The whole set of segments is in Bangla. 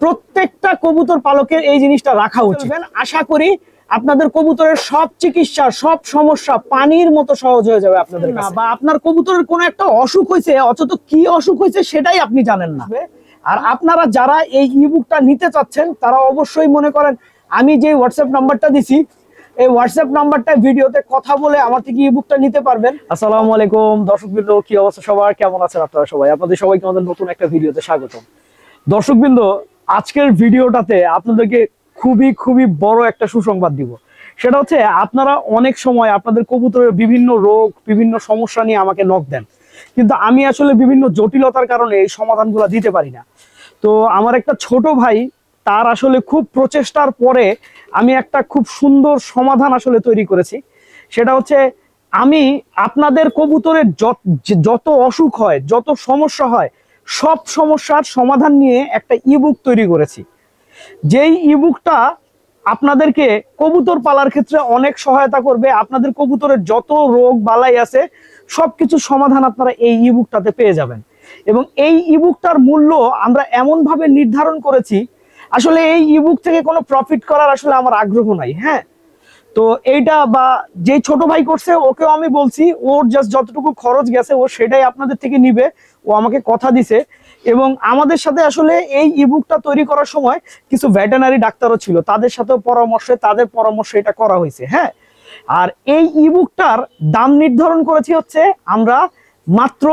প্রত্যেকটা কবুতর পালকের এই জিনিসটা রাখা উচিত। আশা করি আপনাদের কবুতরের সব চিকিৎসা সব সমস্যা পানির মতো সহজ হয়ে যাবে আপনাদের বা আপনার কবুতরের কোনো একটা অসুখ হয়েছে অথচ কি অসুখ হয়েছে সেটাই আপনি জানেন না। আর আপনারা যারা এই ইবুকটা নিতে চাচ্ছেন তারা অবশ্যই মনে করেন আমি যে হোয়াটসঅ্যাপ নাম্বারটা দিছি এই হোয়াটসঅ্যাপ নাম্বারটা ভিডিওতে কথা বলে আমার থেকে ইবুকটা নিতে পারবেন। আসসালামু আলাইকুম। দর্শকবৃন্দ কি অবস্থা সবার? কেমন আছেন আপনারা সবাই? আপনাদের সবাইকে আমাদের নতুন একটা ভিডিওতে স্বাগতম। দর্শকবৃন্দ আজকের ভিডিওটাতে আপনাদেরকে খুবই খুবই বড় একটা সুসংবাদ দিব। সেটা হচ্ছে, আপনারা অনেক সময় আপনাদের কবুতরের বিভিন্ন রোগ, বিভিন্ন সমস্যা নিয়ে আমাকে নক দেন। কিন্তু আমি আসলে বিভিন্ন জটিলতার কারণে এই সমাধানগুলো দিতে পারি না। তো আমার একটা ছোট ভাই, তার আসলে খুব প্রচেষ্টার পরে আমি একটা খুব সুন্দর সমাধান আসলে তৈরি করেছি। সেটা হচ্ছে, আমি আপনাদের কবুতরের যত অসুখ হয়, যত সমস্যা হয় সব সমস্যার সমাধান নিয়ে একটা ইবুক তৈরি করেছি। যেই ইবুকটা আপনাদেরকে কবুতর পালার ক্ষেত্রে অনেক সহায়তা করবে, আপনাদের কবুতরের যত রোগ বালাই আছে সবকিছু সমাধান আপনারা এই ইবুকটাতে পেয়ে যাবেন। এবং এই ইবুকটার মূল্য আমরা এমনভাবে নির্ধারণ করেছি, আসলে এই ইবুক থেকে কোনো প্রফিট করার আসলে আমার আগ্রহ নাই হ্যাঁ? তো এইটা বা যে ছোট ভাই করছে, ওকেও আমি বলছি, ওর জাস্ট যতটুকু খরচ গেছে, ও সেটাই আপনাদের থেকে নিবে। ও আমাকে কথা দিছে এবং আমাদের সাথে আসলে এই ইবুকটা তৈরি করার সময় কিছু ভেটেনারি ডাক্তারও ছিল। তাদের সাথেও পরামর্শে, তাদের পরামর্শে এটা করা হয়েছে হ্যাঁ? আর এই ইবুকটার দাম নির্ধারণ করেছি হচ্ছে আমরা মাত্র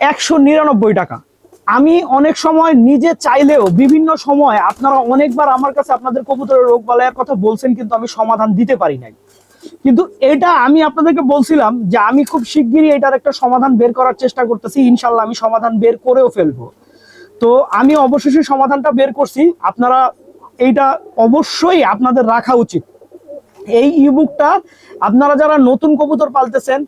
একশো নিরানব্বই টাকা। আমি অনেক সময় নিজে চাইলেও বিভিন্ন সময় আপনারা অনেকবার আমার কাছে আপনাদের কবুতরের রোগ বালাইয়ের কথা বলছেন কিন্তু আমি সমাধান দিতে পারি নাই। কিন্তু এটা আমি আপনাদেরকে বলছিলাম যে আমি খুব শিগগিরই এটার একটা সমাধান বের করার চেষ্টা করতেছি। ইনশাল্লাহ আমি সমাধান বের করেও ফেলব। তো আমি অবশেষে সমাধানটা বের করছি। আপনারা এইটা অবশ্যই আপনাদের রাখা উচিত। এই ইবুকটা আপনারা যারা নতুন কবুতর পালতেছেন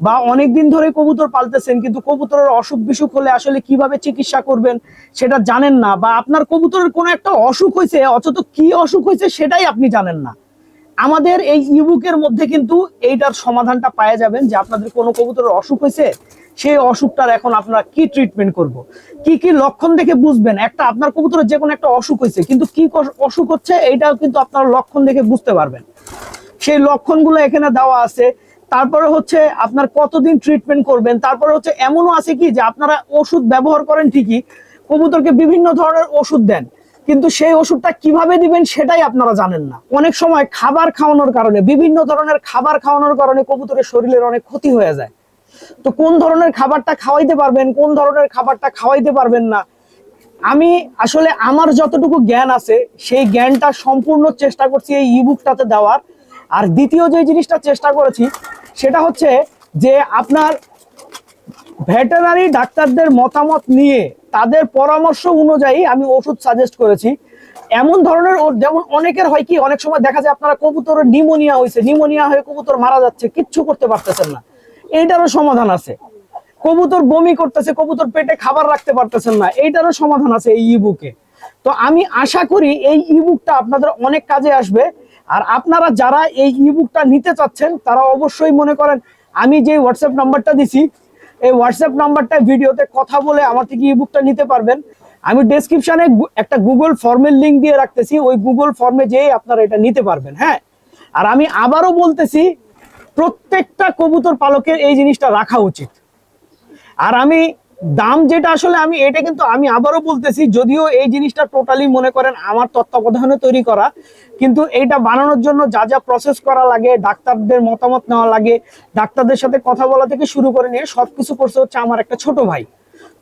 বা অনেক দিন ধরে কবুতর পালতেছেন, কিন্তু কবুতরের অসুখ বিসুখ হলে আসলে কীভাবে চিকিৎসা করবেন সেটা জানেন না বা আপনার কবুতরের কোনো একটা অসুখ হয়েছে, অথচ কি অসুখ হয়েছে সেটাই আপনি জানেন না। আমাদের এই ইবুকের মধ্যে কিন্তু এইটার সমাধানটা পাওয়া যাবেন যে আপনাদের কোনো কবুতরের অসুখ হয়েছে, সেই অসুখটার এখন আপনারা কি ট্রিটমেন্ট করব? কি কি লক্ষণ দেখে বুঝবেন? একটা আপনার কবুতরের যে কোনো একটা অসুখ হয়েছে, কিন্তু কি অসুখ হচ্ছে এইটাও কিন্তু আপনার লক্ষণ দেখে বুঝতে পারবেন। সেই লক্ষণগুলো এখানে দেওয়া আছে। তারপরে হচ্ছে আপনার কতদিন ট্রিটমেন্ট করবেন? তারপরে হচ্ছে এমনও আছে কি যে আপনারা ওষুধ ব্যবহার করেন ঠিকই, কবুতরকে বিভিন্ন ধরনের ওষুধ দেন। কিন্তু সেই ওষুধটা কীভাবে দিবেন সেটাই আপনারা জানেন না। অনেক সময় খাবার খাওয়ানোর কারণে, বিভিন্ন ধরনের খাবার খাওয়ানোর কারণে কবুতরের শরীরের অনেক ক্ষতি হয়ে যায়। তো কোন ধরনের খাবারটা খাওয়াইতে পারবেন, কোন ধরনের খাবারটা খাওয়াইতে পারবেন না, আমি আসলে আমার যতটুকু জ্ঞান আছে, সেই জ্ঞানটা সম্পূর্ণ চেষ্টা করছি এই ইবুকটাতে দেওয়ার। আর দ্বিতীয় যে জিনিসটা চেষ্টা করেছি, সেটা হচ্ছে যে আপনার ভেটেনারি ডাক্তারদের মতামত নিয়ে তাদের পরামর্শ অনুযায়ী আমি ওষুধ সাজেস্ট করেছি। এমন ধরনের যেমন অনেকের হয় কি, অনেক সময় দেখা যায় আপনারা কবুতরের নিমোনিয়া হয়েছে নিমোনিয়া হয়ে কবুতর মারা যাচ্ছে, কিচ্ছু করতে পারতেছেন না। এইটারও সমাধান আছে। কবুতর বমি করতেছে, কবুতর পেটে খাবার রাখতে পারতেছেন না, এইটারও সমাধান আছে এই ইবুকে তো আমি আশা করি এই ইবুকটা আপনাদের অনেক কাজে আসবে। আর আপনারা যারা এই ইবুকটা নিতে চাচ্ছেন, তারা অবশ্যই মনে করেন, আমি যে হোয়াটসঅ্যাপ নাম্বারটা দিছি এই হোয়াটসঅ্যাপ নাম্বারটা ভিডিওতে কথা বলে আমার থেকে ই বুকটা নিতে পারবেন। আমি ডেসক্রিপশনে একটা গুগল ফর্মের লিঙ্ক দিয়ে রাখতেছি। ওই গুগল ফর্মে যেয়ে আপনারা এটা নিতে পারবেন হ্যাঁ? আর আমি আবারও বলতেছি, প্রত্যেকটা কবুতর পালকের এই জিনিসটা রাখা উচিত। আর আমি দাম যেটা আসলে আমি, এটা কিন্তু আমি আবারও বলতেছি, যদিও এই জিনিসটা টোটালি মনে করেন আমার তত্ত্বাবধানে তৈরি করা, কিন্তু এইটা বানানোর জন্য যা যা প্রসেস করা লাগে, ডাক্তারদের মতামত নেওয়া লাগে, ডাক্তারদের সাথে কথা বলা থেকে শুরু করে নিয়ে সবকিছু করছে হচ্ছে আমার একটা ছোট ভাই।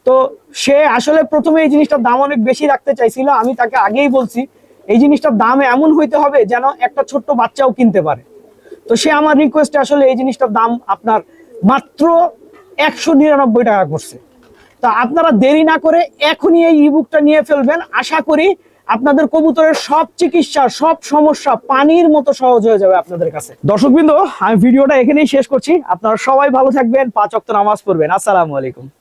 তো সে আসলে প্রথমে এই জিনিসটার দাম অনেক বেশি রাখতে চাইছিল, আমি তাকে আগেই বলছি, এই জিনিসটার দাম এমন হইতে হবে যেন একটা ছোট্ট বাচ্চাও কিনতে পারে। তো সে আমার রিকোয়েস্টে আসলে এই জিনিসটার দাম আপনার মাত্র একশো নিরানব্বই টাকা করছে। তা আপনারা দেরি না করে এখনই এই ইবুকটা নিয়ে ফেলবেন। আশা করি আপনাদের কবুতরের সব চিকিৎসা, সব সমস্যা পানির মতো সহজ হয়ে যাবে আপনাদের কাছে। দর্শক দর্শকবৃন্দ, আমি ভিডিওটা এখানেই শেষ করছি। আপনারা সবাই ভালো থাকবেন, পাঁচ অক্ত নামাজ পড়বেন। আসসালামু আলাইকুম।